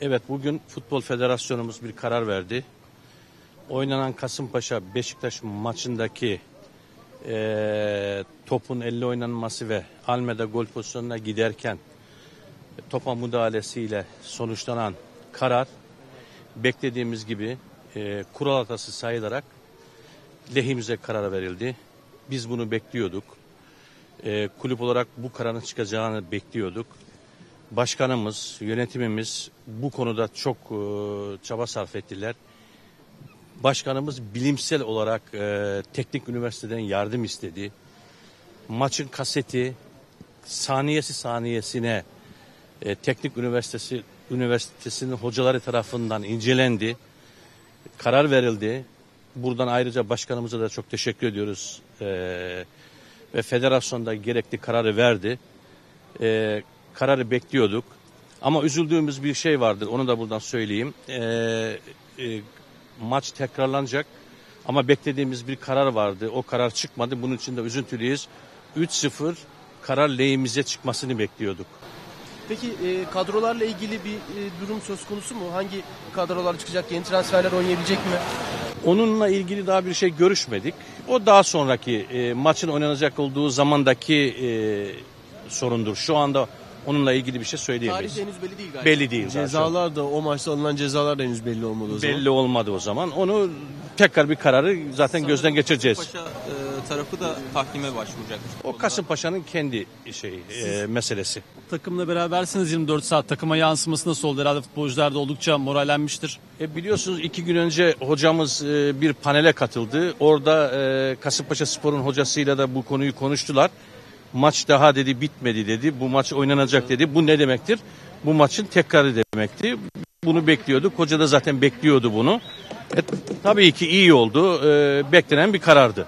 Evet bugün Futbol Federasyonumuz bir karar verdi. Oynanan Kasımpaşa Beşiktaş maçındaki eee, topun elle oynanması ve Almeda gol pozisyonuna giderken topa müdahalesiyle sonuçlanan karar beklediğimiz gibi eee, kural hatası sayılarak lehimize karar verildi. Biz bunu bekliyorduk. Eee, kulüp olarak bu kararın çıkacağını bekliyorduk. Başkanımız, yönetimimiz bu konuda çok e, çaba sarf ettiler. Başkanımız bilimsel olarak e, teknik üniversiteden yardım istedi. Maçın kaseti saniyesi saniyesine e, teknik üniversitesi üniversitesinin hocaları tarafından incelendi. Karar verildi. Buradan ayrıca başkanımıza da çok teşekkür ediyoruz. E, ve federasyonda gerekli kararı verdi e, kararı bekliyorduk. Ama üzüldüğümüz bir şey vardır. Onu da buradan söyleyeyim. E, e, maç tekrarlanacak. Ama beklediğimiz bir karar vardı. O karar çıkmadı. Bunun için de üzüntülüyüz. 3-0 karar lehimize çıkmasını bekliyorduk. Peki e, kadrolarla ilgili bir e, durum söz konusu mu? Hangi kadrolar çıkacak? Yeni transferler oynayabilecek mi? Onunla ilgili daha bir şey görüşmedik. O daha sonraki e, maçın oynanacak olduğu zamandaki e, sorundur. Şu anda onunla ilgili bir şey Tarih söyleyemeyiz. de henüz belli değil galiba. Belli değil. Cezalar da o maçta alınan cezalar da henüz belli olmadı o zaman. Belli olmadı o zaman. Onu tekrar bir kararı zaten gözden geçireceğiz. Paşa e, tarafı da tahkime başvuracak. O Kasımpaşa'nın kendi şey e, meselesi. Takımla berabersiniz 24 saat. Takıma yansıması nasıl oldu? Herhalde futbolcular da oldukça morallenmiştir. E, biliyorsunuz iki gün önce hocamız e, bir panele katıldı. Orada e, Kasımpaşa Spor'un hocasıyla da bu konuyu konuştular. Maç daha dedi bitmedi dedi. Bu maç oynanacak dedi. Bu ne demektir? Bu maçın tekrarı demekti. Bunu bekliyorduk. Hoca da zaten bekliyordu bunu. E, tabii ki iyi oldu. E, beklenen bir karardı.